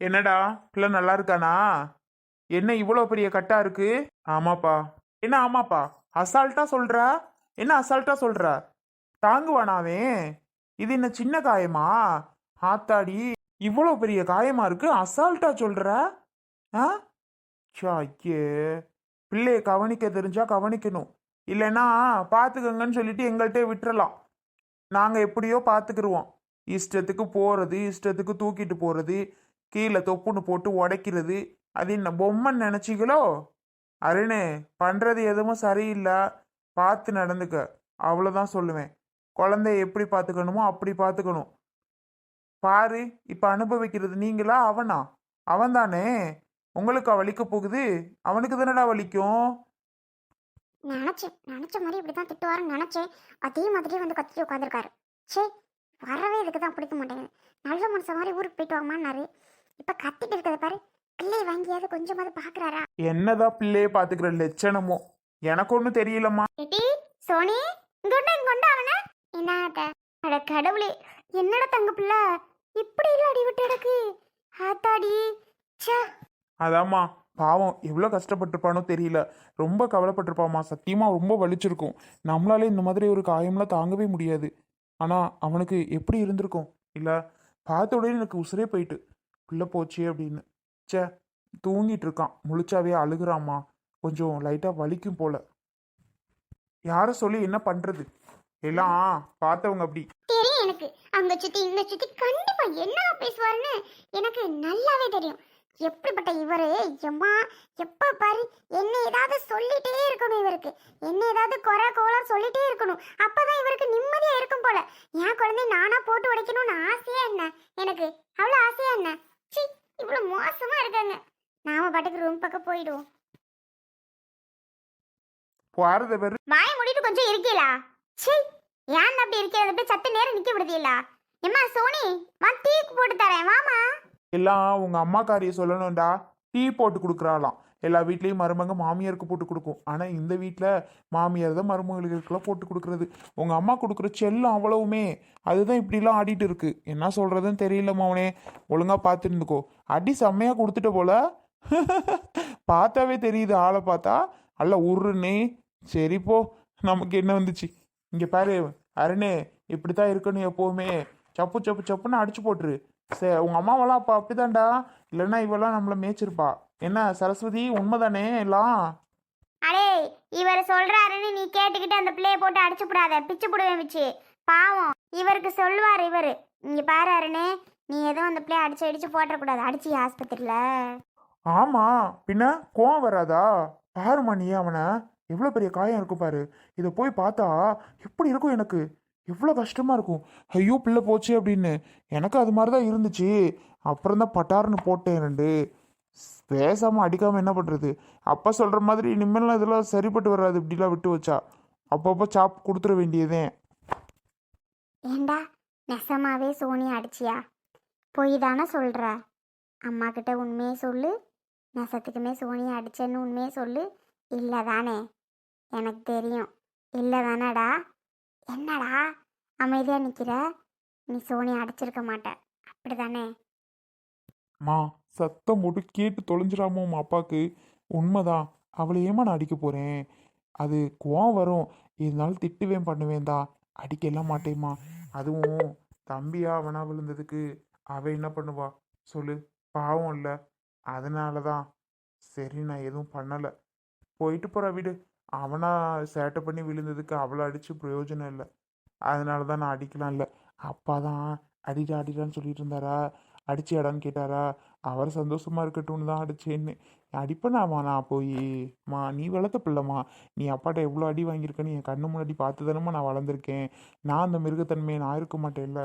என்னடா பிள்ளை நல்லா இருக்கானா? என்ன இவ்வளோ பெரிய கட்டா இருக்கு? ஆமாப்பா. என்ன ஆமாப்பா? அசால்ட்டா சொல்றா? என்ன அசால்ட்டா சொல்ற? தாங்குவானாவே இது என்ன சின்ன காயமா? ஆத்தாடி இவ்வளோ பெரிய காயமா இருக்கு? அசால்ட்டா சொல்ற? ஆ? சாக்கே பிள்ளைய கவனிக்க தெரிஞ்சா கவனிக்கணும். இல்லைன்னா பார்த்துக்கங்கன்னு சொல்லிட்டு எங்கள்கிட்ட விட்டுறலாம். நாங்கள் எப்படியோ பார்த்துக்கிருவோம் இஷ்டத்துக்கு போகிறது இஷ்டத்துக்கு தூக்கிட்டு போகிறது கீழே தொப்புன்னு போட்டு உடைக்கிறது. அது என்ன பொம்மைன்னு நினச்சிங்களோ? அருணே பண்ணுறது எதுவும் சரியில்லை. பார்த்து நடந்துக்க. அவ்வளோதான் சொல்லுவேன். குழந்தைய எப்படி பார்த்துக்கணுமோ அப்படி பார்த்துக்கணும். பாரு இப்போ அனுபவிக்கிறது நீங்களா அவனா? அவன்தானே உங்களுக்கு வலிக்க போகுது? அவனுக்கு தானடா வலிக்கும்? நினைச்சேன். நினைச்ச மாதிரி இப்படிதான் திட்டுவாருன்னு நினைச்சேன். அதே மாதிரியே வந்து கத்திட்டு உட்காந்துருக்காரு சே வரவே இதுக்கு தான் பிடிக்க மாட்டேங்குது. நல்ல மனுஷன் மாதிரி ஊருக்கு போயிட்டு வாங்கம்மான்னாரு இப்ப கத்திட்டு இருக்கிறத பாரு. பிள்ளை வாங்கியாவது கொஞ்சமாவது பாக்குறாரா? என்னதான் பிள்ளைய பார்த்துக்கிற லட்சணமோ? எனக்கு ஒன்றும் தெரியலம்மா. எட்டி சோனி இங்கொண்டா இங்கொண்டா அவன. என்ன அட கடவுளே என்னடா தங்க பிள்ளை? இப்படி இல்ல அடி விட்டு கிடக்கு. ஆத்தாடி ச்சே. அதாம்மா பாவம் எவ்வளோ கஷ்டப்பட்டிருப்பானோ தெரியல. ரொம்ப கவலைப்பட்டிருப்பாம்மா சத்தியமாக ரொம்ப வலிச்சிருக்கும். நம்மளால இந்த மாதிரி ஒரு காயம்லாம் தாங்கவே முடியாது. ஆனால் அவனுக்கு எப்படி இருந்திருக்கும்? இல்லை பார்த்த உடனே எனக்கு உசுரே போயிட்டு பிள்ளை போச்சு அப்படின்னு. ச்சே தூங்கிட்டு இருக்கான் முழிச்சாவே அழுகுறாம்மா. கொஞ்சம் லைட்டாக வலிக்கும் போல. யார சொல்லி என்ன பண்றது? எல்லாம் பார்த்தவங்க அப்படி. தெரியும் எனக்கு. அங்க சுத்தி இந்த சுத்தி கண்டிப்பா என்ன பேசுவாருன்னு எனக்கு நல்லாவே தெரியும். எப்படிப்பட்ட இவரு? எம்மா எப்ப பாரு என்ன ஏதாவது சொல்லிட்டே இருக்கணும் இவருக்கு. என்ன ஏதாவது குறை கோலம் சொல்லிட்டே இருக்கணும். அப்பதான் இவருக்கு நிம்மதியா இருக்கும் போல. என் குழந்தை நானா போட்டு உடைக்கணும்னு ஆசையா என்ன? எனக்கு அவ்வளவு ஆசையா என்ன? இவ்வளவு மோசமா இருக்காங்க. நாம பாட்டுக்கு ரூம் பக்கம் போயிடுவோம். பாரத பேர் வாய மூடிட்டு கொஞ்சம் இருக்கீங்களா சி ஏன் அப்படி இருக்கிறது அப்படியே சத்து நேரம் நிக்க விடுதீங்களா எம்மா சோனி வா டீ போட்டு தரேன். வாமா எல்லாம் உங்க அம்மாக்காரிய சொல்லணும்டா. டீ போட்டு கொடுக்குறாளாம். எல்லா வீட்லேயும் மருமக மாமியாருக்கு போட்டு கொடுக்கும். ஆனால் இந்த வீட்டில் மாமியார் தான் மருமகளுக்கெல்லாம் போட்டு கொடுக்குறது. உங்கள் அம்மா கொடுக்குற செல்லம் அவ்வளவுமே. அதுதான் இப்படிலாம் ஆடிட்டு இருக்கு. என்ன சொல்கிறதுன்னு தெரியல மவனே. ஒழுங்காக பார்த்து இருந்துக்கோ அடி செம்மையாக கொடுத்துட்ட போல. பார்த்தாவே தெரியுது ஆளை பார்த்தா. அல்ல உருன்னே. சரி போ. நமக்கு என்ன வந்துச்சு? இங்கே பாரு அருணே. இப்படி தான் இருக்கணும் எப்போவுமே. சப்பு சப்பு சப்புன்னு அடிச்சு போட்டுரு. சே உங்கள் அம்மாவெல்லாம் அப்போ அப்படிதான்டா. இல்லைன்னா இவெல்லாம் நம்மளை மேய்ச்சிருப்பா. என்ன சரஸ்வதி உண்மைதானே எல்லாம்? அடே இவர் சொல்றாருன்னு நீ கேட்டுக்கிட்டு அந்த பிள்ளைய போட்டு அடிச்சு விடாத பிச்சு புடுவேன் வச்சு பாவம். இவருக்கு சொல்லுவார் இவர். இங்க பாரு அருணே நீ எதுவும் அந்த பிள்ளைய அடிச்சு அடிச்சு போட்டுறக்கூடாது. அடிச்சு ஆஸ்பத்திரியில. ஆமாம் பின்ன கோவம் வராதா? பாருமா நீ அவனை. எவ்வளோ பெரிய காயம் இருக்கும் பாரு. இதை போய் பார்த்தா எப்படி இருக்கும் எனக்கு? எவ்வளோ கஷ்டமாக இருக்கும். ஐயோ பிள்ளை போச்சு அப்படின்னு. எனக்கு அது மாதிரி தான் இருந்துச்சு. அப்புறம் தான் பட்டாருன்னு போட்டேன் ரெண்டு. பேசாமல் அடிக்காமல் என்ன பண்ணுறது அப்பா சொல்கிற மாதிரி இனிமேலாம் இதெல்லாம் சரிப்பட்டு வராது. இப்படிலாம் விட்டு வச்சா. அப்பப்போ சாப் கொடுத்துட வேண்டியதே. ஏண்டா நெசமாவே சோனி அடிச்சியா? பொய் தானே சொல்கிற அம்மா கிட்ட உண்மையே சொல்லு. நெசத்துக்குமே சோனியை அடிச்சேன்னு உண்மையே சொல்லு. இல்லை தானே எனக்கு தெரியும். இல்லை தானடா என்னடா அமைதியாக நிற்கிற நீ சோனியை அடிச்சிருக்க மாட்ட. அப்படிதானே? மா சத்தம் போட்டு கேட்டு தொலைஞ்சிடாமோ உன் அப்பாவுக்கு உண்மைதான். அவளை ஏமா நான் அடிக்க போகிறேன் அது கோவம் வரும். இருந்தாலும் திட்டுவேன் பண்ணுவேன் தான் அடிக்கலாம் மாட்டேம்மா. அதுவும் தம்பியா அவனா விழுந்ததுக்கு அவ என்ன பண்ணுவா? சொல்லு. பாவம் இல்லை. அதனால தான் சரி நான் எதுவும் பண்ணலை. போயிட்டு போகிற வீடு. அவனாக சேட்டை பண்ணி விழுந்ததுக்கு அவளை அடித்து பிரயோஜனம் இல்லை. அதனால தான் நான் அடிக்கலாம் இல்லை. அப்பா தான் அடிடா அடிடான்னு சொல்லிட்டு இருந்தாரா? அடிச்சு இடான்னு கேட்டாரா? அவர் சந்தோஷமா இருக்கட்டும்னு தான் அடிச்சேன்னு. அடிப்பேனாமா நான் போய்? மா நீ வளர்த்த பிள்ளைம்மா. நீ அப்பாட்ட எவ்வளோ அடி வாங்கியிருக்கன்னு என் கண்ணு முன்னாடி பார்த்து தானம்மா நான் வளர்ந்துருக்கேன். நான் அந்த மிருகத்தன்மையை நான் இருக்க மாட்டேன்ல.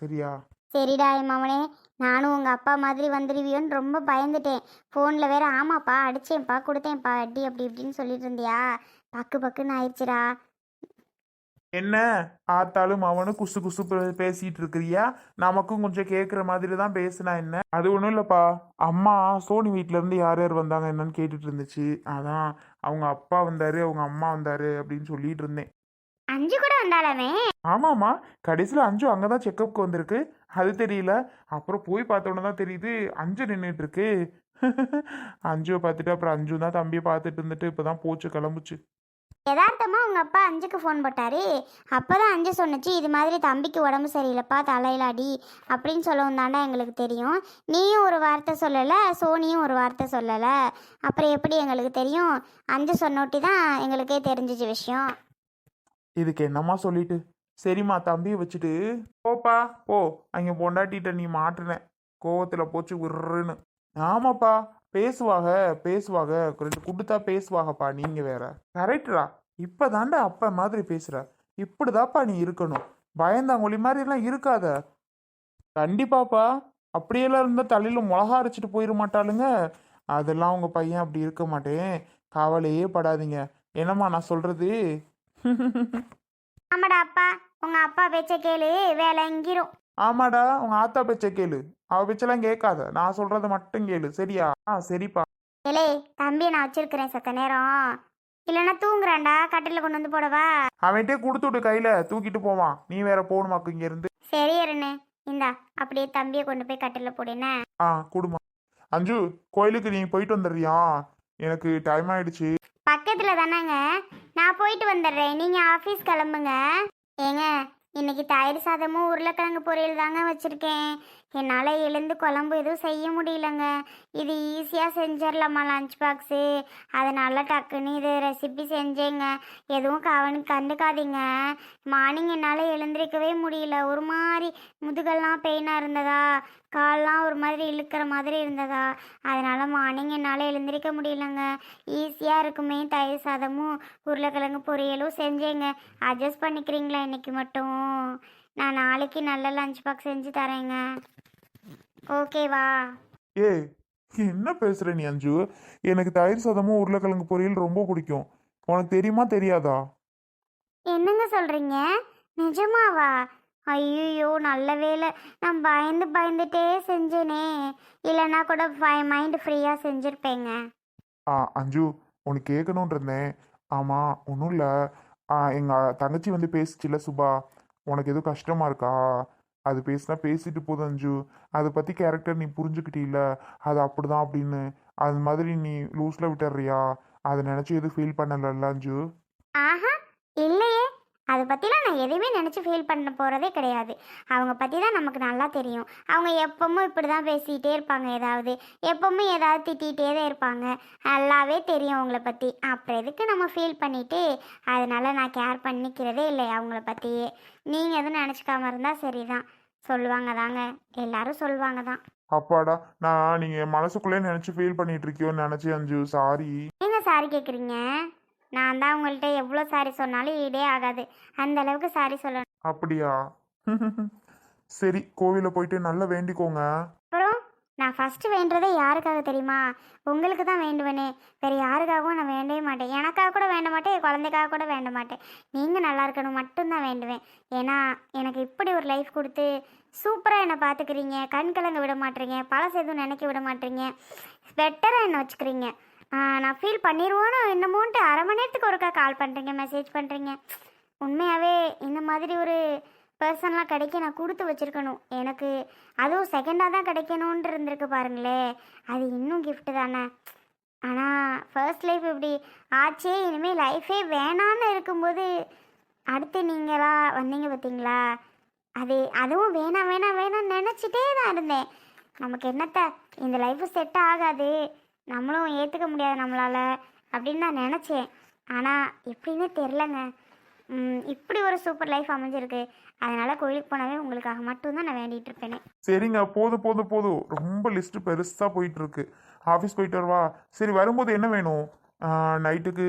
சரியா? சரிடா என் மவனே நானும் உங்கள் அப்பா மாதிரி வந்துடுவியோன்னு ரொம்ப பயந்துட்டேன். ஃபோனில் வேற ஆமாப்பா அடிச்சேன்ப்பா கொடுத்தேன்ப்பா அடி அப்படி இப்படின்னு சொல்லிட்டு இருந்தியா? பக்கு பக்குன்னு ஆயிடுச்சுடா. என்ன? ஆத்தாலும் அவனும் குசு குசு பே- பேசிட்டு இருக்கிறியா? நமக்கும் கொஞ்சம் கேட்குற மாதிரி தான் பேசினா என்ன? அது ஒன்றும் இல்லைப்பா. அம்மா சோனி வீட்ல இருந்து யார் யார் வந்தாங்க என்னன்னு கேட்டுட்டு இருந்துச்சு. அதான் அவங்க அப்பா வந்தாரு அவங்க அம்மா வந்தாரு அப்படின்னு சொல்லிட்டு இருந்தேன். அஞ்சு கூட வந்தாலாமே? ஆமாம்மா. கடைசியில் அஞ்சு அங்கே தான் செக்கப்புக்கு வந்திருக்கு. அது தெரியல. அப்புறம் போய் பார்த்தோன்னே தான் தெரியுது அஞ்சு நின்றுட்டு இருக்கு அஞ்சுவை பார்த்துட்டு அப்புறம் அஞ்சு தான் தம்பியை பார்த்துட்டு இருந்துட்டு இப்போ தான் போச்சு கிளம்புச்சு. யதார்த்தமா உங்க அப்பா அஞ்சுக்கு ஃபோன் போட்டாரு. அப்பதான் அஞ்சு சொன்னுச்சு இது மாதிரி தம்பிக்கு உடம்பு சரியில்லைப்பா தலையில அடி அப்படின்னு சொல்லவும் தாண்டா எங்களுக்கு தெரியும். நீயும் ஒரு வார்த்தை சொல்லலை சோனியும் ஒரு வார்த்தை சொல்லலை. அப்புறம் எப்படி எங்களுக்கு தெரியும்? அஞ்சு சொன்னோட்டி தான் எங்களுக்கே தெரிஞ்சிச்சு விஷயம். இதுக்கு என்னம்மா சொல்லிட்டு? சரிம்மா தம்பியை வச்சுட்டு போப்பா போ. அங்கே பொண்டாட்டிகிட்ட நீ மாட்டுன. கோவத்தில் போச்சு உருன்னு ஆமாப்பா பேசுவாக பேசுவாக. ரெண்டு குடுத்தா பேசுவாகப்பா நீங்க வேற. கரெக்டா இப்பதான்டா அப்பா மாதிரி பேசுற. இப்படிதாப்பா நீ இருக்கணும். பயந்தாங்கொழி மாதிரி எல்லாம் இருக்காத. கண்டிப்பாப்பா. அப்படியெல்லாம் இருந்தா தலையில மிளகா அரைச்சிட்டு போயிட மாட்டாளுங்க. அதெல்லாம் உங்க பையன் அப்படி இருக்க மாட்டேன். கவலையே படாதீங்க. என்னம்மா நான் சொல்றது? ஆமாடா அப்பா உங்க அப்பா பேச்ச கேளு வேலை எங்கிரும் ஆமாடா உங்க ஆத்தா பேச்ச கேளு. அவ பேச்செல்லாம் கேட்காத. நான் சொல்றத மட்டும் கேளு சரியா? ஆ சரிப்பா. ஏலே தம்பியை நான் வச்சிருக்கிறேன் செத்த நேரம். இல்லைன்னா தூங்குறான்டா கட்டில கொண்டு வந்து போடவா? அவன்கிட்டே கொடுத்து விட்டு கையில தூக்கிட்டு போவான். நீ வேற போகணுமாக்கு இங்க இருந்து சரி அருணு. இந்தா அப்படியே தம்பியை கொண்டு போய் கட்டில போடுன ஆ குடுமா அஞ்சு கோயிலுக்கு நீ போயிட்டு வந்துடுறியா? எனக்கு டைம் ஆயிடுச்சு. பக்கத்தில் தானேங்க. நான் போயிட்டு வந்துடுறேன். நீங்கள் ஆஃபீஸ் கிளம்புங்க. ஏங்க இன்னைக்கு தயிர் சாதமும் உருளைக்கிழங்கு பொரியல் தாங்க வச்சுருக்கேன். என்னால் எழுந்து குழம்பு எதுவும் செய்ய முடியலங்க. இது ஈஸியாக செஞ்சிடலாமா லஞ்ச் பாக்ஸு அதனால் டக்குன்னு இது ரெசிபி செஞ்சேங்க. எதுவும் கவனி கண்டுக்காதீங்க. மார்னிங் என்னால் எழுந்திருக்கவே முடியல. ஒரு மாதிரி முதுகெல்லாம் பெயினாக இருந்ததா? கால்லாம் ஒரு மாதிரி இழுக்கிற மாதிரி இருந்ததா? அதனால மார்னிங் என்னால் எழுந்திருக்க முடியலங்க. ஈஸியாக இருக்குமே தயிர் சாதமும் உருளைக்கிழங்கு பொரியலும் செஞ்சேங்க. அட்ஜஸ்ட் பண்ணிக்கிறீங்களா இன்னைக்கு மட்டும்? நான் நாளைக்கு நல்ல லஞ்ச் பாக்ஸ் செஞ்சு தரேங்க. ஓகேவா ஏய் என்ன பேசுற நீ அஞ்சு? எனக்கு தயிர் சாதமும் உருளைக்கிழங்கு பொரியல் ரொம்ப பிடிக்கும். உனக்கு தெரியுமா தெரியாதா? என்னங்க சொல்கிறீங்க நிஜமாவா? ஐயோ நல்ல வேலை நான் பயந்து பயந்துட்டே செஞ்சேனே. இல்லைன்னா கூட மைண்டு ஃப்ரீயாக செஞ்சுருப்பேங்க. ஆ அஞ்சு உனக்கு கேட்கணுன் இருந்தேன். ஆமாம் ஒன்றும் இல்லை. எங்கள் தங்கச்சி வந்து பேசுச்சுல சுபா. உனக்கு எதுவும் கஷ்டமா இருக்கா? அது பேசினா பேசிட்டு போதும் அஞ்சு. அதை பற்றி கேரக்டர் நீ புரிஞ்சுக்கிட்டீல அது அப்படிதான் அப்படின்னு. அது மாதிரி நீ லூஸில் விட்டுறியா அதை நினச்சி எதுவும் ஃபீல் பண்ணலல்ல அஞ்சு? ஆஹா அதை பற்றிலாம் நான் எதையுமே நினச்சி ஃபீல் பண்ண போகிறதே கிடையாது. அவங்க பற்றி தான் நமக்கு நல்லா தெரியும். அவங்க எப்பவும் இப்படி தான் பேசிகிட்டே இருப்பாங்க ஏதாவது. எப்பவும் ஏதாவது திட்டிகிட்டே தான் இருப்பாங்க. நல்லாவே தெரியும் அவங்கள பற்றி அப்புறம் எதுக்கு நம்ம ஃபீல் பண்ணிவிட்டு அதனால நான் கேர் பண்ணிக்கிறதே இல்லை அவங்கள பற்றியே நீங்கள் எதுவும் நினச்சிக்காம இருந்தால் சரிதான். சொல்லுவாங்க தாங்க. எல்லாரும் சொல்லுவாங்க தான். அப்பாடா நான் நீங்கள் மனசுக்குள்ளே நினச்சி ஃபீல் பண்ணிட்டு இருக்கியோன்னு நினச்சி அஞ்சு. சாரி ஏங்க சாரி கேட்குறீங்க நான் தான் உங்கள்கிட்ட எவ்வளோ சாரி சொன்னாலும் ஈடே ஆகாது. அந்த அளவுக்கு சாரி சொல்லணும். அப்படியா? சரி கோவிலில் போயிட்டு நல்லா வேண்டிக்கோங்க. அப்புறம் நான் ஃபஸ்ட்டு வேண்டுறதே யாருக்காக தெரியுமா? உங்களுக்கு தான் வேண்டுவேனே. வேறு யாருக்காகவும் நான் வேண்டவே மாட்டேன். எனக்காக கூட வேண்ட மாட்டேன் என் குழந்தைக்காக கூட வேண்ட மாட்டேன். நீங்கள் நல்லா இருக்கணும் மட்டும்தான் வேண்டுவேன். ஏன்னா எனக்கு இப்படி ஒரு லைஃப் கொடுத்து சூப்பராக என்னை பார்த்துக்கிறீங்க கண் கலங்க விட மாட்டீங்க. பழசு எதுவும் நினைக்க விட மாட்டீங்க. பெட்டராக என்னை வச்சுக்கிறீங்க. நான் ஃபீல் பண்ணிடுவோன்னு என்னமோன்ட்டு அரை மணி நேரத்துக்கு ஒருக்கா கால் பண்ணுறீங்க மெசேஜ் பண்ணுறீங்க உண்மையாகவே இந்த மாதிரி ஒரு பர்சன்லாம் கிடைக்க நான் கொடுத்து வச்சிருக்கணும். எனக்கு அதுவும் செகண்டாக தான் கிடைக்கணுன்ட்டு இருந்திருக்கு பாருங்களே அது இன்னும் கிஃப்ட்டு தானே. ஆனால் ஃபர்ஸ்ட் லைஃப் இப்படி ஆச்சே இனிமேல் லைஃபே வேணான்னு இருக்கும்போது அடுத்து நீங்களா வந்தீங்க பார்த்தீங்களா அது அதுவும் வேணாம் வேணாம் வேணாம்னு நினச்சிட்டே தான் இருந்தேன். நமக்கு என்னத்த இந்த லைஃப் செட் ஆகாது. நம்மளும் ஏற்றுக்க முடியாது நம்மளால் அப்படின்னு நான் நினச்சேன். ஆனால் எப்படின்னு தெரிலங்க இப்படி ஒரு சூப்பர் லைஃப் அமைஞ்சிருக்கு. அதனால் கோயிலுக்கு போனாவே உங்களுக்காக மட்டும்தான் நான் வேண்டிகிட்டு இருப்பேனே. சரிங்க போதும் போதும் போதும் ரொம்ப லிஸ்ட் பெருசாக போயிட்டு இருக்கு. ஆஃபீஸ் போயிட்டு வரவா. சரி வரும்போது என்ன வேணும்? நைட்டுக்கு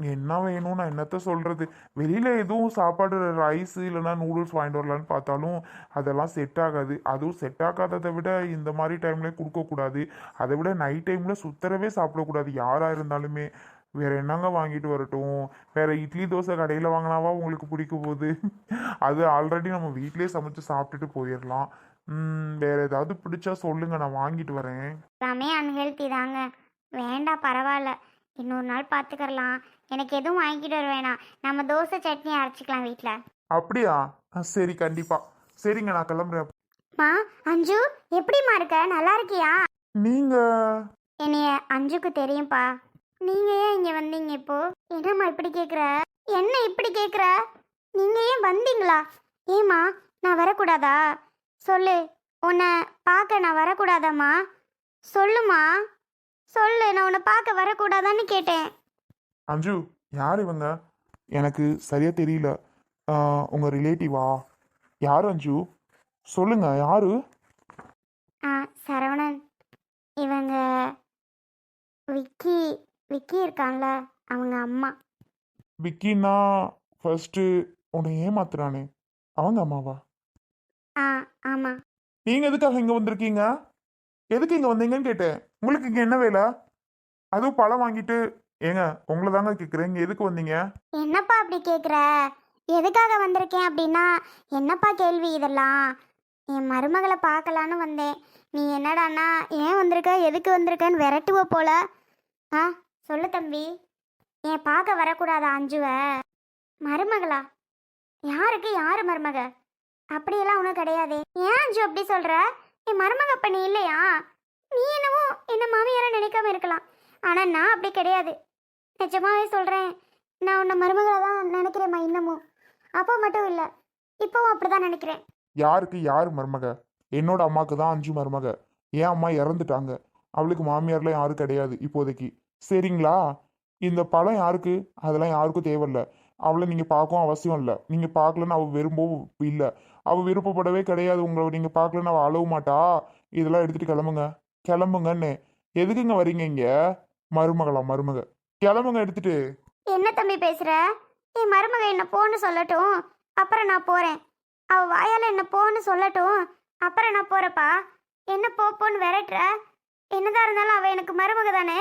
என்ன வேணும்? நான் என்னத்த சொல்கிறது வெளியில் எதுவும் சாப்பாடு ரைஸ் இல்லைன்னா நூடுல்ஸ் வாங்கிட்டு வரலான்னு பார்த்தாலும் அதெல்லாம் செட் ஆகாது. அதுவும் செட் ஆகாததை விட இந்த மாதிரி டைமில் கொடுக்கக்கூடாது அதை விட நைட் டைமில் சுத்தரவே சாப்பிடக்கூடாது. யாராக இருந்தாலுமே. வேற என்னங்க வாங்கிட்டு வரட்டும்? வேற இட்லி தோசை கடையில் வாங்கினாவா உங்களுக்கு பிடிக்க போகுது? அது ஆல்ரெடி நம்ம வீட்லேயே சமைச்சு சாப்பிட்டுட்டு போயிடலாம் ம், வேற ஏதாவது பிடிச்சா சொல்லுங்க. நான் வாங்கிட்டு வரேன். எல்லாமே அன்ஹெல்த்தி தாங்க. வேண்டாம் பரவாயில்ல. இன்னொரு நாள் பார்த்துக்கறலாம் எனக்கு எதுவும் வாங்கிட்டு வர வேணாம். நம்ம தோசை சட்னி அரைச்சிக்கலாம் வீட்டில் அப்படியா? ஆ, சரி கண்டிப்பா. சரிங்க நான் கிளம்புறேன். மா அஞ்சு எப்படிம்மா இருக்க? நல்லா இருக்கியா? நீங்க? என்னைய அஞ்சுக்கு தெரியும்ப்பா நீங்க ஏன் இங்க வந்தீங்க இப்போ? என்னம்மா இப்படி கேக்குற? என்ன இப்படி கேக்குற? நீங்க ஏன் வந்தீங்களா? ஏம்மா நான் வரக்கூடாதா சொல்லு உன்னை பார்க்க நான் வரக்கூடாதாம்மா சொல்லுமா சொல்லு நான் உன்னை பார்க்க வரக்கூடாதான்னு கேட்டேன் அஞ்சு யார் இவங்க? எனக்கு சரியா தெரியல. ஆ, உங்க ரிலேட்டிவா யார் அஞ்சு? சொல்லுங்க யாரு? ஆ சரவணன். இவங்க விக்கி விக்கி இருக்கான்ல அவங்க அம்மா. விக்கின்னா ஃபர்ஸ்ட் உன்னை ஏமாத்துறானே. அவங்க அம்மாவா? ஆ ஆமாம் நீங்க எதுக்காக இங்க வந்திருக்கீங்க? எதுக்கு இங்க வந்தீங்கன்னு கேட்டேன். உங்களுக்கு இங்க என்ன வேலை? அதுவும் பழம் வாங்கிட்டு ஏங்க உங்களை தாங்க கேட்குறேன் எதுக்கு வந்தீங்க? என்னப்பா அப்படி கேட்குற எதுக்காக வந்திருக்கேன் அப்படின்னா என்னப்பா கேள்வி இதெல்லாம்? என் மருமகளை பார்க்கலான்னு வந்தேன். நீ என்னடான்னா ஏன் வந்திருக்க? எதுக்கு வந்திருக்கன்னு விரட்டுவ போல. ஆ சொல்லு தம்பி. ஏன் பார்க்க வரக்கூடாதா அஞ்சுவ? மருமகளா? யாருக்கு? யாரு மருமக? அப்படியெல்லாம் ஒன்றும் கிடையாது. ஏன் அஞ்சு அப்படி சொல்ற? என் மருமக அப்ப நீ இல்லையா? நீ என்னவோ என்ன மாமியாரை நினைக்காம இருக்கலாம். ஆனால் நான் அப்படி கிடையாது. நிஜமாவே சொல்கிறேன் நான் உன்னை மருமகளை தான் நினைக்கிறேம்மா இன்னமும். அப்போ மட்டும் இல்லை இப்போவும் அப்படிதான் நினைக்கிறேன். யாருக்கு யார் மருமக? என்னோட அம்மாவுக்கு தான் அஞ்சு மருமக. என் அம்மா இறந்துட்டாங்க. அவளுக்கு மாமியார்லாம் யாரும் கிடையாது இப்போதைக்கு. சரிங்களா? இந்த பழம் யாருக்கு? அதெல்லாம் யாருக்கும் தேவையில்ல. அவளை நீங்கள் பார்க்கவும் அவசியம் இல்லை. நீங்கள் பார்க்கலன்னு அவள் விரும்பவும் இல்லை. அவள் விருப்பப்படவே கிடையாது. உங்களை நீங்கள் பார்க்கலன்னு அவள் அழவும் மாட்டா. இதெல்லாம் எடுத்துகிட்டு கிளம்புங்க. கிளம்புங்கன்னு. எதுக்குங்க வரீங்க இங்கே? மருமகளா மருமக? கிளம்புங்க எடுத்துட்டு. என்ன தம்பி பேசுற? என் மருமக என்ன போன்னு சொல்லட்டும் அப்புறம் நான் போறேன். அவ வாயால என்ன போன்னு சொல்லட்டும் அப்புறம் நான் போறப்பா என்ன போ போன்னு விரட்டுற? என்னதான் இருந்தாலும் அவ எனக்கு மருமக தானே?